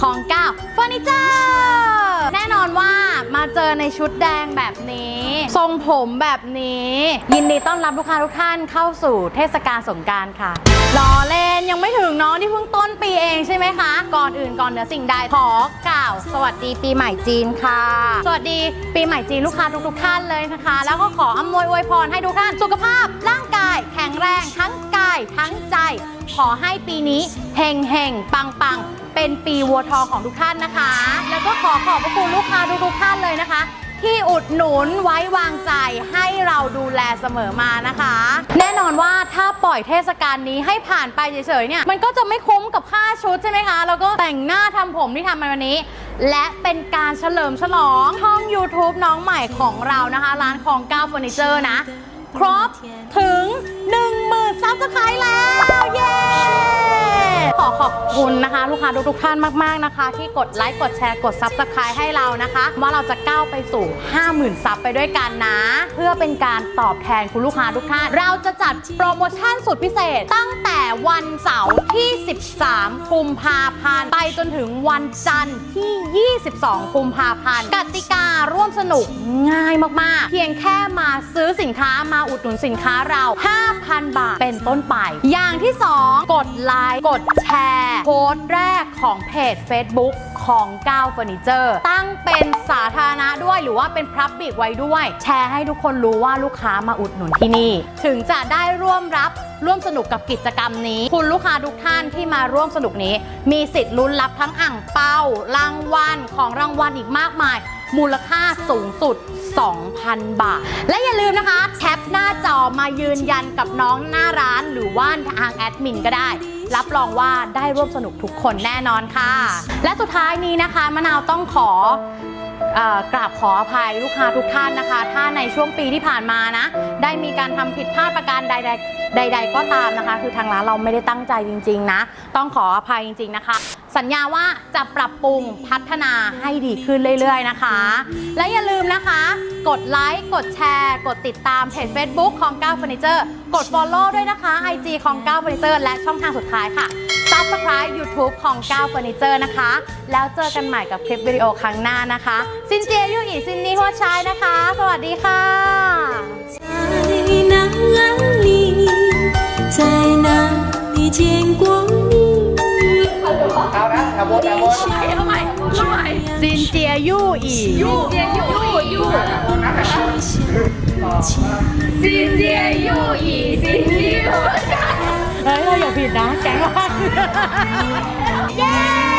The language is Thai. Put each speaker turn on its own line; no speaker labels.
ของเก้าเฟอร์นิเจอร์แน่นอนว่ามาเจอในชุดแดงแบบนี้ ทรงผมแบบนี้ ยินดีต้อนรับลูกค้าทุกท่านเข้าสู่เทศกาลสงการค่ะรอเล่นยังไม่ถึงเน้องที่เพิ่งต้นปีเองใช่ไหมคะ ก่อนอื่นก่อนเหนือสิ่งใดขอกล่าว สวัสดีปีใหม่จีนค่ะ สวัสดีปีใหม่จีนลูกค้าทุกๆท่านเลยนะคะ แล้วก็ขออำนวยอวยพรให้ทุกท่านสุขภาพร่างกาย แข็งแรงทั้งกายทั้งใจ ขอให้ปีนี้เฮงเฮงปังปังเป็นปีวัวทองของทุกท่านนะคะ แล้วก็ขอขอบพระคุณลูกค้าทุกๆท่านเลยนะคะ ที่อุดหนุนไว้วางใจให้เราดูแลเสมอมานะคะ แน่นอนว่าถ้าปล่อยเทศกาลนี้ให้ผ่านไปเฉยๆเนี่ยมันก็จะไม่คุ้มกับค่าชุดใช่ไหมคะแล้วก็แต่งหน้าทำผมที่ทำมาวันนี้ และเป็นการเฉลิมฉลองช่อง YouTube น้องใหม่ของเรานะคะ ร้านของก้าวเฟอร์นิเจอร์นะ ครบถึง1ซับสไครต์แล้ว เย้ ขอขอบ คุณนะคะ ลูกค้าทุกๆท่านมากๆนะคะ ที่กดไลค์กดแชร์กด Subscribe ให้เรานะคะ ว่าเราจะก้าวไปสู่ 50,000ซับไปด้วยกันนะ เพื่อเป็นการตอบแทนคุณลูกค้าทุกท่าน เราจะจัดโปรโมชั่นสุดพิเศษ ตั้งแต่วันเสาร์ที่ 13 กุมภาพันธ์ไปจนถึงวันจันทร์ที่ 22 กุมภาพันธ์กติการ่วมสนุกง่ายมากๆ เพียงแค่มาซื้อ สินค้ามาอุดหนุนสินค้าเรา 5,000 บาทเป็นต้นไป อย่างที่ 2 กดไลค์กดแชร์โพสต์แรกของเพจ Facebook ของก้าวเฟอร์นิเจอร์ ตั้งเป็นสาธารณะด้วยหรือว่าเป็นพรับบิกไว้ด้วย แชร์ให้ทุกคนรู้ว่าลูกค้ามาอุดหนุนที่นี่ ถึงจะได้ร่วมรับร่วมสนุกกับกิจกรรมนี้ คุณลูกค้าทุกท่านที่มาร่วมสนุกนี้ มีสิทธิ์ลุ้นรับทั้งอ่างเป้ารางวัลของรางวัลอีกมากมาย มูลค่าสูงสุด 2,000 บาท และอย่าลืมนะคะ แชปหน้าจอมายืนยันกับน้องหน้าร้านหรือว่าทางแอดมินก็ได้ รับรองว่าได้ร่วมสนุกทุกคนแน่นอนค่ะ และสุดท้ายนี้นะคะมะนาวต้องขอ กราบขออภัยลูกค้าทุกท่านนะคะ ถ้าในช่วงปีที่ผ่านมานะ ได้มีการทำผิดพลาดประการใดๆใด ๆ ก็ตามนะคะ คือทางร้านเราไม่ได้ตั้งใจจริง ๆ นะ ต้องขออภัยจริง ๆ นะคะ สัญญาว่าจะปรับปรุงพัฒนาให้ดีขึ้นเรื่อย ๆ นะคะ และอย่าลืมนะคะ กดไลค์ กดแชร์ กดติดตามเพจ Facebook ของก้าวเฟอร์นิเจอร์กด Follow ด้วยนะคะ IG ของก้าวเฟอร์นิเจอร์และช่องทางสุดท้ายค่ะ Subscribe YouTube ของก้าวเฟอร์นิเจอร์นะคะ แล้วเจอกันใหม่กับคลิปวิดีโอครั้งหน้านะคะ ซินเจียยู่อีซินนี่หัวชายนะคะ สวัสดีค่ะ
在哪里，在哪里见过你？
เอานะแถวบนแถวบน
เอาใหม่เอาใหม่ซินเจียยู่อียู่เจียยู่ยู่ ซินเจียยู่อีซินนี่หัวชายเฮ้ย เราอย่าผิดนะแก๊งเราเย้